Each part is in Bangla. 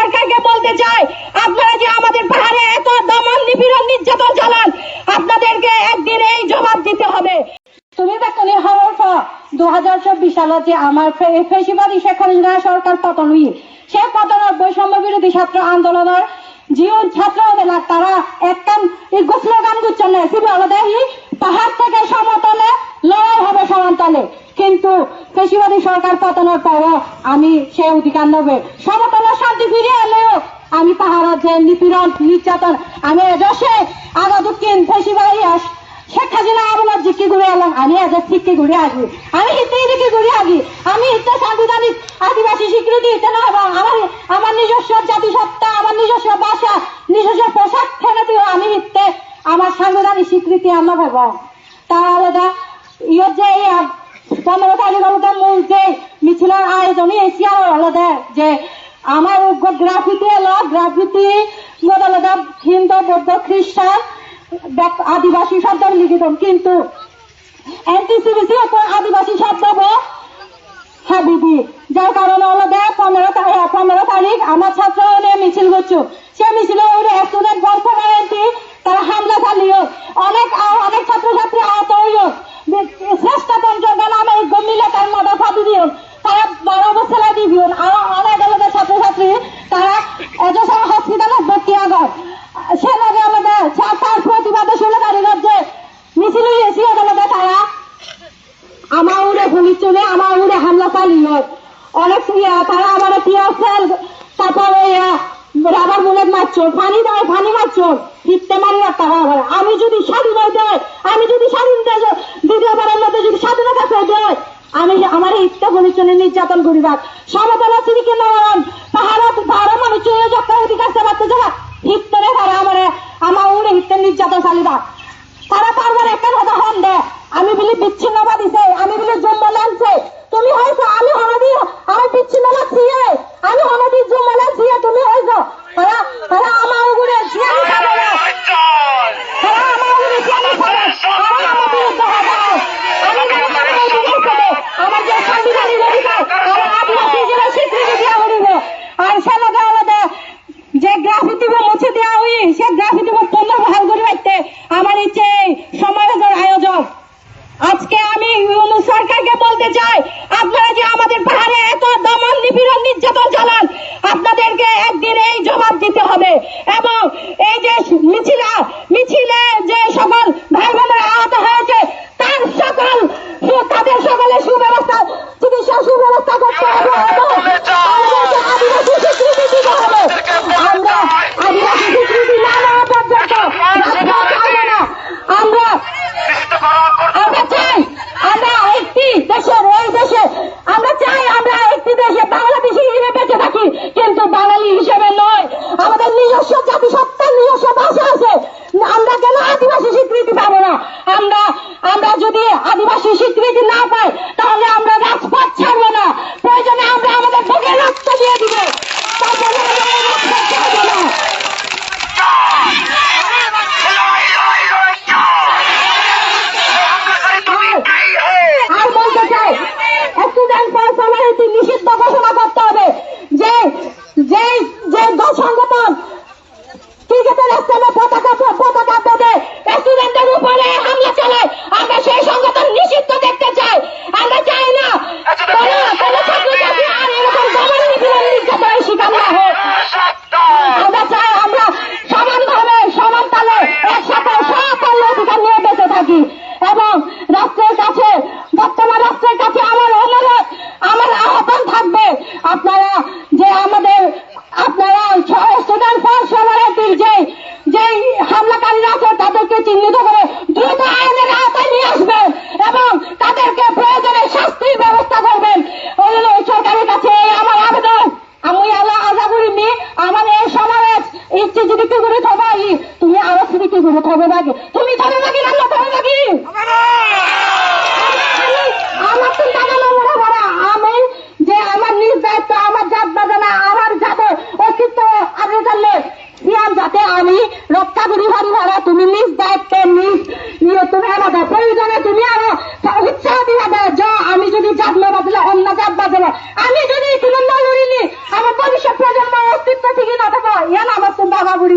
সরকারকে বলতে চাই, আপনারা যে আমাদের পাহাড়ে এত দমন নিপীড়ন, নির্যাতন চালান, আপনাদেরকে একদিন এই জবাব দিতে হবে। তুমি দেখনি হওয়ার পর দু হাজার চব্বিশ সালে যে আমার ফেসিবাদী শেখ হাসিনা সরকার পতন হই সে পতনের বৈষম্য বিরোধী ছাত্র আন্দোলনের জীবন ছাত্র তারা একখান এই স্লোগান গুচ্ছেন না পাহাড় থেকে সমতলে লড়াই হবে সমান্তলে। কিন্তু ফেসিবাদী সরকার পতনের পরও আমি সে অধিকার নেবে। সমতলে শান্তি ফিরে এলেও আমি পাহাড়ের যে নিপীড়ন, নির্যাতন, আমি এদেশে আগা দক্ষিণ ফেসিবাদী আস শেখ হাসিনা আমার জিকি ঘুরে এলাম। আমি আজ শিখকে ঘুরে আসবি আমি হিতে দিকে ঘুরে আসি। আমি হিতে সাংবিধানিক আদিবাসী স্বীকৃতি হিতে না এবং আমার আমার নিজস্ব জাতিসত্তা, আমার নিজস্ব ভাষা, নিজস্ব পোশাক ফেলে আমি হিতে আমার সাংবিধানিক স্বীকৃতি আমরা ভাব তার আলাদা ইয়ত যে এই আ- পনেরো তারিখ আলাদা মূল যে মিছিলের আয়োজনই এসিয়া আলাদা যে আমার গ্রাফিতি এলো গ্রাফিতি আলাদা হিন্দু, বৌদ্ধ খ্রিস্টান আদিবাসী শব্দ লিখিত। কিন্তু এনটিসিবিসি উপর আদিবাসী শব্দ দিদি যার কারণে হলো দেখ পনেরো তারিখ পনেরো তারিখ আমার ছাত্র মিছিল করছ। সে মিছিলে স্টুডেন্ট বর্তমানে তারা হামলা চালিয়ে অনেক আ- অনেক ছাত্রছাত্রী আহত হইও শ্রেষ্ঠ পঞ্চম নামে গমিলে তার মতো ফাঁদি দিও তারা বারো বছর দিবিও আর অনেক আলাদা ছাত্রছাত্রী তারা এজসা হসপিটালে ভর্তি আগর সে লাগে আমাদের তার প্রতিবাদে শুনে কারিগর যে মিছিল হয়েছি আদালতে তারা আমার উড়ে গুলি চলে আমার উড়ে হামলা চালিয়ে অনেক ইয়া, তারা আমার টিয়ার তারপরে রাবার বুলেট মারছো পানি দেয় পানি মারছো ফিরতে মারি আমি যদি স্বাধীন হইতে আমি যদি স্বাধীন দেশ, দ্বিতীয়বারের মধ্যে যদি স্বাধীনতা পেতে হয়, আমি আমার ইচ্ছা পরিচয় নির্যাতন করিবার সমতলা সিরিকে নরম পাহাড় পাহাড় মানুষ যাত্রা অধিকার চালাতে যাবা হিত্তরে তারা আমার আমার উড়ে নির্যাতন চালিবা তারা একটা কথা হন দে, আমি বলি বিচ্ছিন্নবাদ দিছে আমি বলি জম্মা Artificial গুরু 더블하기 তুমি আমার তো ভরা। আমি যে আমার নিজ দায়িত্ব, আমার জাত বাজানা, আমার অস্তিত্ব জানলে যাতে আমি রক্ষা করি তুমি নিজ দায়িত্ব, নিজ নিয়ে তুমি প্রয়োজনে তুমি আরও উৎসাহ দিবা দেয় আমি যদি জাত না বাজলে, অন্য জাত আমি যদি কোনো নলুরি নি আমার ভবিষ্যৎ প্রজন্ম অস্তিত্ব থেকে না থাকো। ইয়া আমার তো বাবা বুড়ি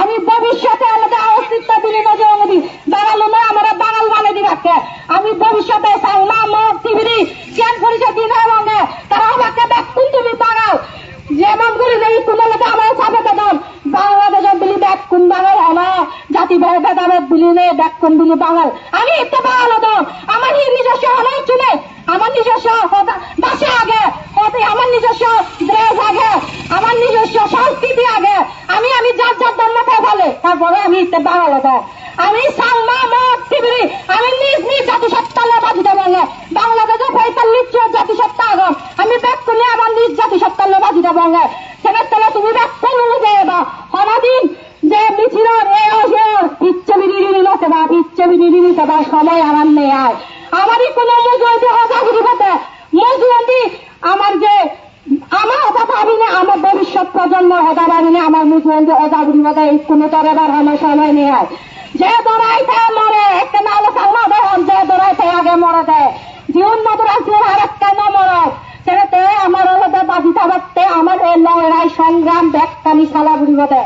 আমি ভবিষ্যতে আলাদা অস্তিত্ব দিলে না যে আমি দাঁড়াল না, আমার বাঙাল মানে দিবাকে আমি ভবিষ্যতে সাংমা মত জ্ঞান পরিচয় দিন মানে তারা আমাকে দেখুন তুমি বাঙাল যেমন করে যে তোমাকে আমার সাথে দাম বাংলাদেশের বিলি, দেখ কোন বাঙাল হলো জাতি ভেদাভেদ বিলি নে, দেখ কোন বিলি বাঙাল। আমি একটা বাঙাল হতো আমার নিজস্ব হলো চুলে আমার নিজস্ব ভাষা আগে। আমার নিজস্ব ড্রেস আগে। আমার নিজস্ব সংস্কৃতি আগে। আমি আমি যার যার ধর্ম ফেলে তারপরে আমি বাঙাল আমি সাংমা মত টিভি, আমি নিজ নিজ জাতিসত্তা লে বাজিতে বলে বাংলাদেশে পঁয়তাল্লিশ জাতিসত্তা আগম। আমি ব্যাক করলে আমার নিজ জাতিসত্তা লে বাজিতে বলে সেখানে তাহলে তুমি ব্যাক করলে যে বা হনাদিন যে মিছিল এ আসে পিচ্ছে বিড়ি নিতে বা পিচ্ছে বিড়ি বা সময় আমার নেই আর আমারই কোনো মজুরি হজাগুড়ি হতে মুসলিমদের অজাগুলি মধ্যে কোনো তরে বার হলে সময় নিয়ে। যে দৌড়াইতে মরে, একটা না হলে সাংবাদ হন যে দৌড়াইতে আগে মরে দেয় জীবন মতো রাখলে ভারত কেন মরক সেটাতে আমার হলো বাধিতা ভাবতে আমার এই লড়াই সংগ্রাম, ব্যাখ্যানি সালাগুলি মধ্যে।